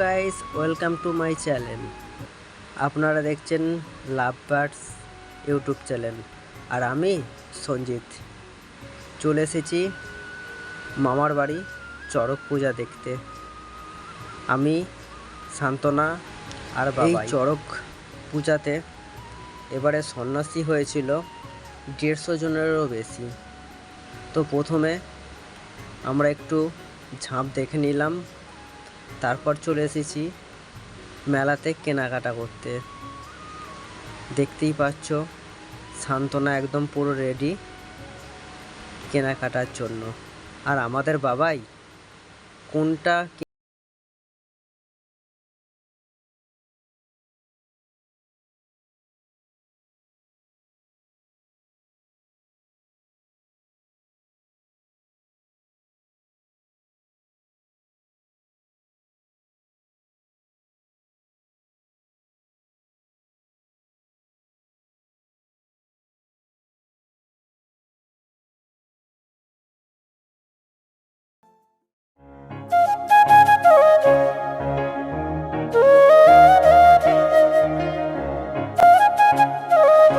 Guys welcome to my channel আপনারা দেখছেন love birds YouTube channel আর আমি সঞ্জিত। চলে এসেছি মামার বাড়ি চড়ক পূজা দেখতে। আমি সান্ত্বনা আর এই চড়ক পূজাতে এবারে সন্ন্যাসী হয়েছিল দেড়শো জনেরও বেশি। তো প্রথমে আমরা একটু ঝাঁপ দেখে নিলাম। তারপর চলে এসেছি মেলাতে কেনাকাটা করতে। দেখতেই পাচ্ছ, সান্ত্বনা একদম পুরো রেডি কেনাকাটার জন্য। আর আমাদের বাবাই কোনটা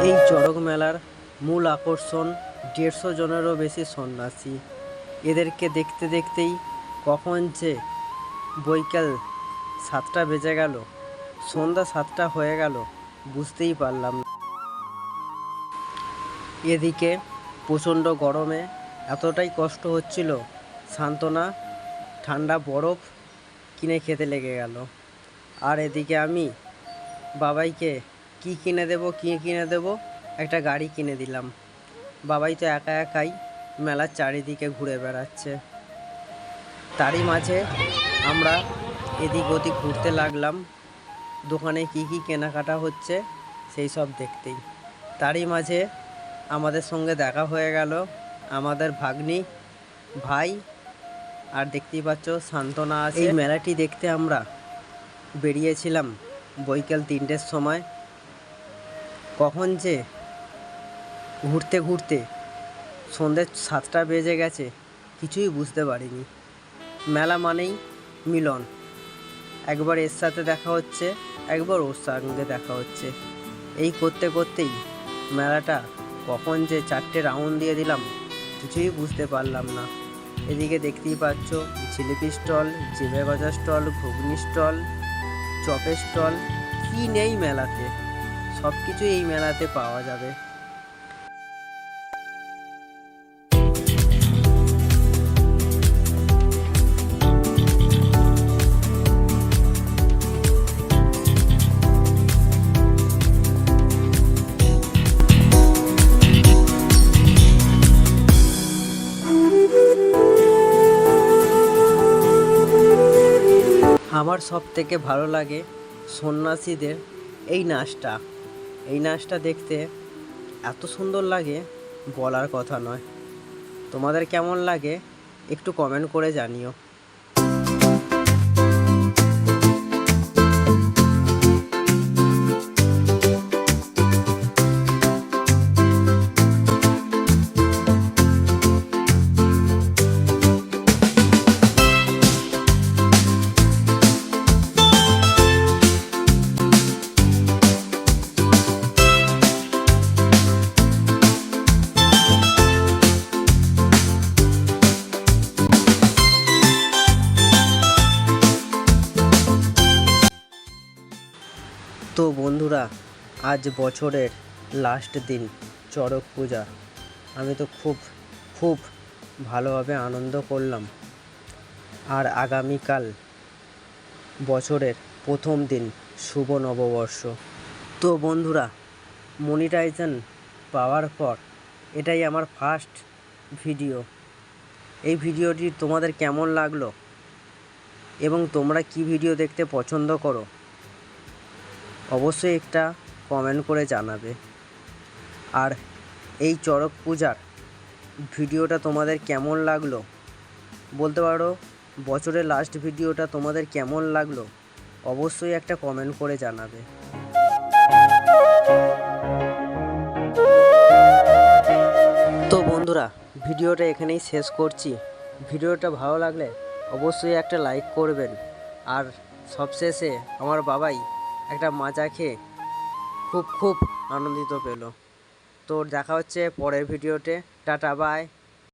এই চড়ক মেলার মূল আকর্ষণ দেড়শো জনেরও বেশি সন্ন্যাসী। এদেরকে দেখতে দেখতেই কখন যে বৈকাল সাতটা বেজে গেল, সন্ধ্যা সাতটা হয়ে গেল, বুঝতেই পারলাম না। এদিকে প্রচণ্ড গরমে এতটাই কষ্ট হচ্ছিল, সান্ত্বনা, ঠান্ডা বরফ কিনে খেতে লেগে গেল। আর এদিকে আমি বাবাইকে কি কিনে দেব, কি কিনে দেব? একটা গাড়ি কিনে দিলাম। বাবাই তো একা একাই মেলার চারিদিকে ঘুরে বেড়াচ্ছে। তারই মাঝে আমরা এদিক ওদিক ঘুরতে লাগলাম। দোকানে কি কি কেনাকাটা হচ্ছে, সেই সব দেখতেই। তারই মাঝে আমাদের সঙ্গে দেখা হয়ে গেল আমাদের ভাগ্নি, ভাই, আর দেখতেই পাচ্ছ সান্ত্বনা আছে। এই মেলাটি দেখতে আমরা বেরিয়েছিলাম বৈকাল তিনটের সময়। কখন যে ঘুরতে ঘুরতে সন্ধ্যে সাতটা বেজে গেছে, কিছুই বুঝতে পারিনি। মেলা মানেই মিলন। একবার এর সাথে দেখা হচ্ছে, একবার ওর সঙ্গে দেখা হচ্ছে। এই করতে করতেই মেলাটা কখন যে চারটে রাউন্ড দিয়ে দিলাম, কিছুই বুঝতে পারলাম না। এদিকে দেখতেই পাচ্ছ, জিলিপি স্টল জিভে গজা স্টল, ঘুগনি স্টল, চপের স্টল, কী নেই মেলাতে? সব কিছুই এই মেলাতে পাওয়া যাবে। আমার সব থেকে ভালো লাগে সন্ন্যাসীদের এই নাচটা। এই নাচটা দেখতে এত সুন্দর লাগে, বলার কথা নয়। তোমাদের কেমন লাগে একটু কমেন্ট করে জানিও। তো বন্ধুরা, আজ বছরের লাস্ট দিন, চড়ক পূজা। আমি তো খুব খুব ভালোভাবে আনন্দ করলাম। আর আগামীকাল বছরের প্রথম দিন, শুভ নববর্ষ। তো বন্ধুরা মনিটাইজেশন পাওয়ার পর এটাই আমার ফার্স্ট ভিডিও এই ভিডিওটি তোমাদের কেমন লাগল? এবং তোমরা কি ভিডিও দেখতে পছন্দ করো? অবশ্যই একটা কমেন্ট করে জানাবে। আর এই চড়ক পূজার ভিডিওটা তোমাদের কেমন লাগল? বলতে পারো, বছরের লাস্ট ভিডিওটা তোমাদের কেমন লাগল? অবশ্যই একটা কমেন্ট করে জানাবে। তো বন্ধুরা, ভিডিওটা এখানেই শেষ করছি। ভিডিওটা ভালো লাগলে অবশ্যই একটা লাইক করবেন। আর সবশেষে আমার বাবাই একটা মাজা খেয়ে খুব খুব আনন্দিত পেল। তো দেখা হচ্ছে পরের ভিডিওতে। Tata bye